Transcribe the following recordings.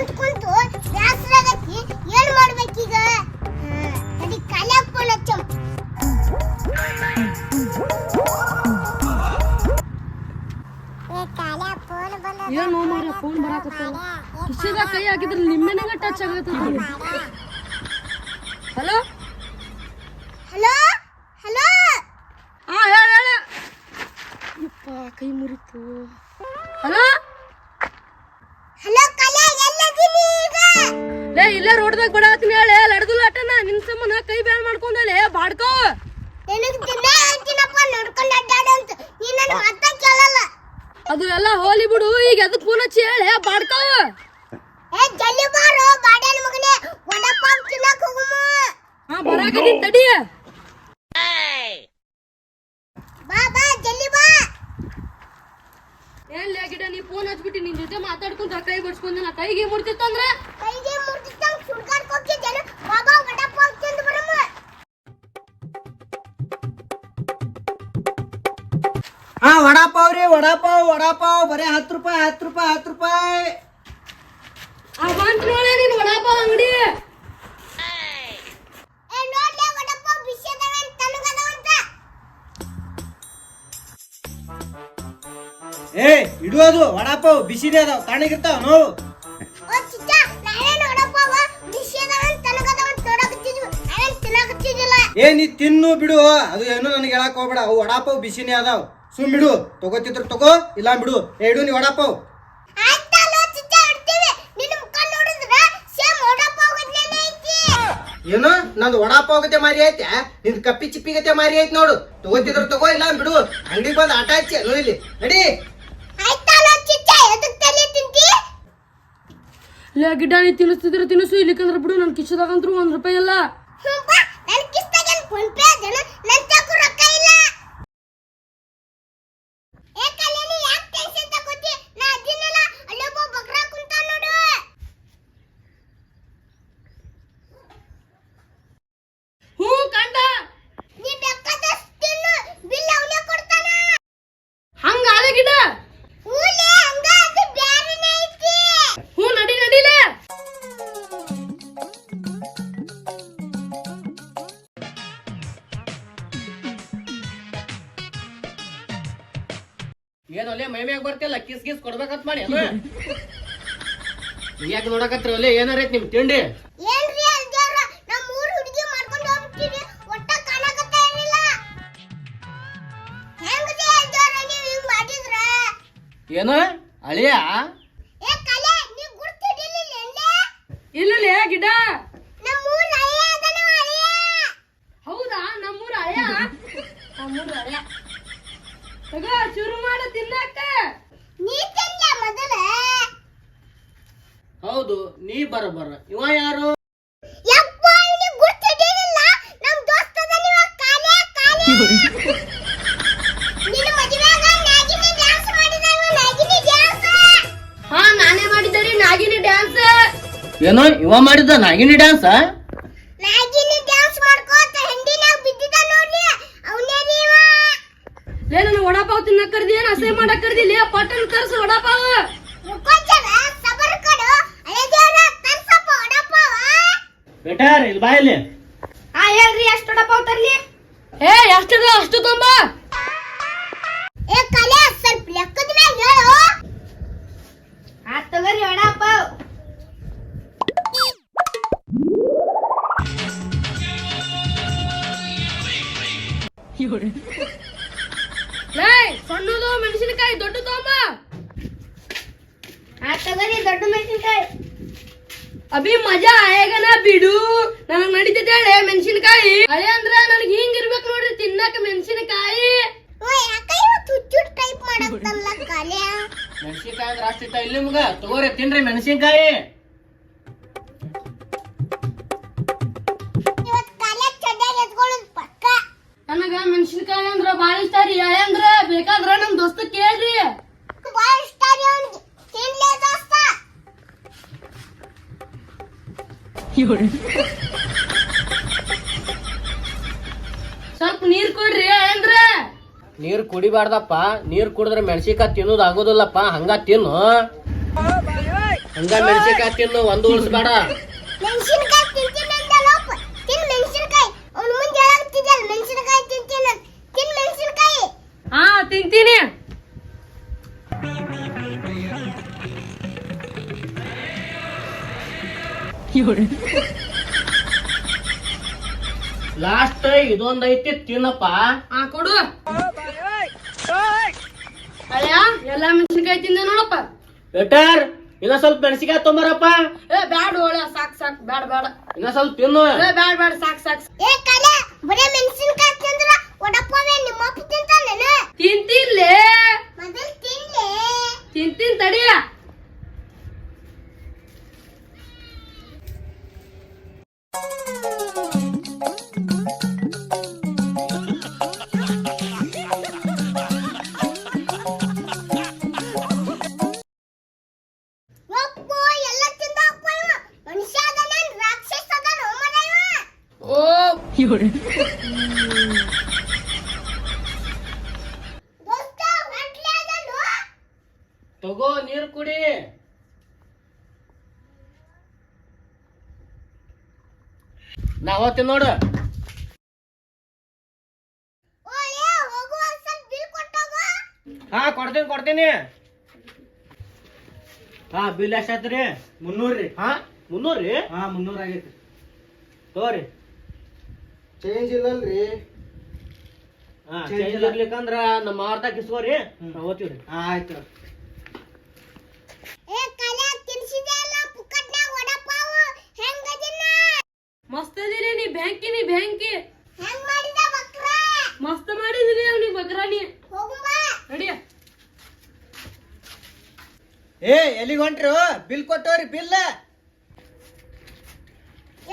ಕುಂತ್ ಕುಂತು ಏನ್ ಮಾಡ್ಬೇಕೀಗ? ನಡಿ ಕಾಲ್ಯಾಗ ಫೋನ್ ಹಚ್ಚಮ್ ಏನು ಮಾರ ಫೋನ್ ಕಿಶೆದಾಗ ಕೈ ಹಾಕಿದ್ರೆ ನಿಮ್ಮೆನಾಗ ಟಚ್ ಆಗತ್ತ ಹಲೋ? ಹಲೋ? ಹಲೋ? ಹಾ ಹೇಳ ಹೇಳ. ಯಪ್ಪ ಕೈ ಮುರಿತು. ಹಲೋ? ಇಲ್ಲೇ ರೋಡ್ದಾಗ ಬಡಾತೀನಿ ಹೇಳಿ ಲಡ್ದು ಲಾಟನ ನಿನ್ ಸಮನ ಕೈ ಬ್ಯಾನ್ ಮಾಡ್ಕೊಂಡಲೆ ಬಾಡ್ಕೋ. ಅದು ಎಲ್ಲ ಹೋಲಿ ಬಿಡು ಈಗ ಅದಕ್ಕೆ ಫೋನ್ ಹಚ್ಚಿ ಹೇಳಿ ಬಾಡ್ಕೋ. ಏ ಜಲ್ದಿ ಬಾರೋ ಬಾಡ್ಯಾನ ಮಗನೇ ವಡಪಾವ್ ತಿನ್ನಕ್ ಹೋಗುಮ. ಹಾ ಬರಾಕತ್ತೀನಿ ತಡಿ. ಬಾ ಬಾ ಜಲ್ದಿ ಬಾ. ಏನ್ ನೀ ಫೋನ್ ಹಚ್ಬಿಟ್ಟು ನಿನ್ ಜೊತೆ ಮಾತಾಡ್ಕೊಂತ ಕೈ ಬಡ್ಸ್ಕೊಂಡ ನಾ ಕೈಗೆ ಮುಡ್ತಿತ್ತು ಅಂದ್ರೆ ಕೈಗೆ ಹಾ ವಡಾಪಾವ್ ರೀ ವಡಾಪಾವ್ ವಡಾಪಾವ್ ಬರೀ ಹತ್ತು ರೂಪಾಯಿ ಹತ್ತು ರೂಪಾಯಿ ಹತ್ತು ರೂಪಾಯಿ. ಆ ಬಂತ ನೋಡೇ ನೀನ್ ವಡಾಪಾವ್ ಅಂಗಡಿ. ಏ ವಡಪಾವ್ ಅದು ವಡಾಪಾವ್ ಬಿಸಿದೆ ಅದಾವ ತಣ್ಣಗಿರ್ತಾವ ನೋವು ಏ ನೀ ತಿನ್ನು ಬಿಡು ಅದು ಏನು ನನಗೆ ಹೇಳಕ್ ಹೋಗ್ಬೇಡ. ಅವು ವಡಾಪಾವ್ ಬಿಸಿನೇ ಅದಾವ. ಸುಮ್ ಬಿಡು. ತಗೋತಿದ್ರು ತಗೋ ಇಲ್ಲ ಬಿಡು. ಎರಡು ನೀ ವಡಾಪಾವ್. ಏನು? ನಂದು ವಡಾಪಾವ್ ಗತೆ ಮಾರಿ ಐತೆ. ನಿನ್ ಕಪ್ಪಿ ಚಿಪ್ಪಿ ಗತೆ ಮಾರಿ ಐತೆ ನೋಡು. ತಗೋತಿದ್ರು ತಗೋ ಇಲ್ಲ ಬಿಡು. ಅಂಗಡಿಗೆ ಬಂದು ಆಟ ಹಚ್ಚಿ ಅಲ್ಲೋ ಇಲ್ಲಿ. ನಡಿ. ಲೇ ಗಿಡ ನೀ ತಿನ್ನಿಸ್ತಿದ್ರೆ ತಿನ್ನಿಸು. ಇಲ್ಲಿಕಂದ್ರೆ ಬಿಡು ನನ್ನ ಕಿಶದಾಗಂತ್ರು ಒಂದ್ ರೂಪಾಯಿ ಇಲ್ಲ. ಏನೊಲೆ ಮೈ ಮ್ಯಾಗ ಬರ್ತಿಲ್ಲ? ಕಿಸ್ ಕಿಸ್ ಕೊಡ್ಬೇಕಂತ ಮಾಡಿ ಯಾಕೆ ನೋಡಕತ್ರ ಒಲೆ ಏನಾರೈತಿ ನಿಮ್ ತಿಂಡಿ? ಏನ್ರಿ ಅಲ್ಜಾರ? ನಮ್ಮ ಮೂರು ಹುಡುಗಿ ಮಾಡ್ಕೊಂಡು ಹೋಗ್ಬಿಟ್ಟಿರಿ ಒಟ್ಟ ಕಾಣಕತ್ತ ಏನಿಲ್ಲ. ಹೆಂಗದೆ ಅಲ್ಜಾರ ನೀವು ಹಿಂಗ್ ಮಾಡಿದ್ರ? ಏನು? ಅಳಿಯ? ಏ ಕಲೆ ನೀ ಗುರ್ತಿಡಿಲಿಲ್ಲ ಎಲ್ಲೇ ಇಲ್ಲಲೇ ಗಿಡ. ಹೌದು ನೀ ಬರಬರ ಇವ ಯಾರು? ಹಾ ನಾನೇ ಮಾಡಿದ್ದೆ ನಾಗಿನಿ ಡ್ಯಾನ್ಸ್ ಏನೋ ಇವ ಮಾಡಿದ ನಾಗಿನಿ ಡ್ಯಾನ್ಸ್ ನಾಗಿನಿ ಡ್ಯಾನ್ಸ್ ಮಾಡ್ಕೋತ ಹಿಂದಿನ ಬಿದ್ದಿದ್ದ ನೋಡ್ಲಿ ಅವನೇ ನೀವ ಲೇ ನನ್ನ ವಡಾಪಾವ್ ತಿನ್ನಕ್ಕೆ ಕರ್ದಿ ಏನ್ ಅಸಹ್ಯ ಮಾಡಕ್ಕೆ ಕರ್ದಿ? ಲೇ ಪಟ್ಟನ್ ತರ್ಸು ವಡಾಪಾವ್. ಬೇಟಾರ್ ಇಲ್ಲಿ? ಬಾ ಇಲ್ಲಿ. ಹಾ ಹೇಳ್ರಿ ಎಷ್ಟು ವಡಾಪಾವ್ ತರ್ಲಿ ಏ ಎಷ್ಟದ ಅಷ್ಟು ತುಂಬ. ಏ ಕಲೆ ಸ್ವಲ್ಪ ಲೆಕ್ಕದ ಮ್ಯಾಗ ಹೇಳು. ಆ ತಗರಿ ವಡಾಪಾವ್ ಲೇ ಸಣ್ಣದು ಮೆಣಸಿನಕಾಯಿ ದೊಡ್ಡ ತೊಂಬ ಆ ತಗರಿ ದೊಡ್ಡ ಮೆಣಸಿನ್ಕಾಯಿ. ಅಭಿ ಮಜಾ ಆಯಗನ ಬಿಡು. ನನಗ್ ನಡೀತೈತೆ ಹೇಳಿ ಮೆಣಸಿನಕಾಯಿ. ಹಳೆ ಅಂದ್ರ ನನಗ್ ಹಿಂಗ್ ಇರ್ಬೇಕು ನೋಡ್ರಿ ತಿನ್ನಕ ಮೆಣಸಿನಕಾಯಿ. ಮೆಣಸಿನ್ಕಾಯಿ ಅಂದ್ರೆ ಅಷ್ಟಿತ್ತ ಇಲ್ಲಿ ಮಗ ತಗೋರಿ ತಿನ್ರಿ ಮೆಣಸಿನ್ಕಾಯಿ. ಸ್ವಲ್ಪ ನೀರ್ ಕೊಡ್ರಿ ಏನ್ರ? ಅಂದ್ರ ನೀರ್ ಕುಡಿಬಾರ್ದಪ್ಪ. ನೀರ್ ಕುಡಿದ್ರೆ ಮೆಣಸಿನ್ಕಾಯಿ ತಿನ್ನೋದು ಆಗೋದಿಲ್ಲಪ್ಪ. ಹಂಗ ತಿನ್ನು. ಹಂಗ ಮೆಣಸಿನ್ಕಾಯಿ ತಿನ್ನು. ಒಂದು ಉಳಿಸ್ಬೇಡ ಹಾ ತಿಂತೀನಿ. ಲಾಸ್ಟ್ ಇದೊಂದ್ ಐತಿ ತಿನ್ನಪ್ಪ. ಹಾ ಕೊಡು. ಅಳ್ಯ ಎಲ್ಲಾ ಮೆಣಸಿನ್ಕಾಯಿ ತಿಂದ ನೋಡಪ್ಪ. ಬೆಟರ್ ಇನ್ನ ಸ್ವಲ್ಪ ಮೆಣಸಿನ್ಕಾಯಿ ತೊಂಬರಪ್ಪ. ಏ ಬ್ಯಾಡ ಒಳ್ಳೆ ಸಾಕ್ ಸಾಕ್ ಬ್ಯಾಡ ಬ್ಯಾಡ. ಇನ್ನ ಸ್ವಲ್ಪ ತಿನ್ನು. ಏ ಬ್ಯಾಡ ಬ್ಯಾಡ ಸಾಕ್ ಸಾಕ್. ಏ ಕಲೆ ಬರೇ ಮೆಣಸಿನಕಾಯಿ ತಿಂದ್ರ? ಅದಲ್ವ ತಗೋ ನೀರ್ ಕುಡಿ. ನಾವ ನೋಡು. ಹಾ ಕೊಡ್ತೀನಿ ಕೊಡ್ತೀನಿ. ಹಾ ಬಿಲ್ ಎಷ್ಟಾಯ್ತ್ರಿ ಮುನ್ನೂರ್ರಿ ಹಾ? ಮುನ್ನೂರ್ರಿ ಹಾ ಮುನ್ನೂರ್ ಆಗೈತಿ. ತಗೋರಿ. ಚೇಂಜ್ ಇಲ್ಲಲ್ರಿ. ಆ ಚೇಂಜ್ ಇರ್ಲಿಕ್ಕಂದ್ರ ನಮ್ಮ ಅರ್ಧ ಕಿಸ್ಕೋರಿ ನಾವ್ ಓದ್ತೀವ್ರಿ. ಆಯ್ತು. ಏ ಕಲೆ ತಿನ್ಸಿದೆ ಅಲ್ಲ ಪುಕ್ಕಟ್ನ್ಯಾಗ ವಡಪಾವು? ಹೆಂಗದಿನ ಮಸ್ತ್ ಅದೀರಿ ನೀ ಬ್ಯಾಂಕಿ ನೀ ಬ್ಯಾಂಕಿ. ಹೆಂಗ್ ಮಾಡಿದ ಬಕ್ರ? ಮಸ್ತ್ ಮಾಡಿದಿರಿ ಅವ್ನಿಗೆ ಹೋಗುಂಬ ನಡಿಯ ಏ ಎಲ್ಲಿಗೆ ಹೊಂಟ್ರು? ಬಿಲ್ ಕೊಟ್ಟವ್ರಿ ಬಿಲ್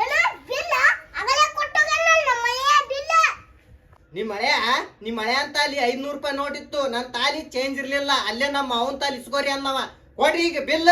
ಏನ ಬಿಲ್ಲ ಆಗಲೇ ಕೊಟ್ಟೋಗಲ್ಲ ನಮ್ಮ ಮನೆಯ ಬಿಲ್ಲ ನಿಮ್ ಮಳೆ ನಿಮ್ಮ ಮಳೆ ಅಂತ ಅಲ್ಲಿ ಐದ್ನೂರು ರೂಪಾಯಿ ನೋಟಿತ್ತು ನನ್ ತಾಲಿ ಚೇಂಜ್ ಇರ್ಲಿಲ್ಲ. ಅಲ್ಲೇ ನಮ್ಮ ಅವನ್ ತಾಲಿ ಇಸ್ಕೋರಿ ಅನ್ನವ. ಕೊಡ್ರಿ ಈಗ ಬಿಲ್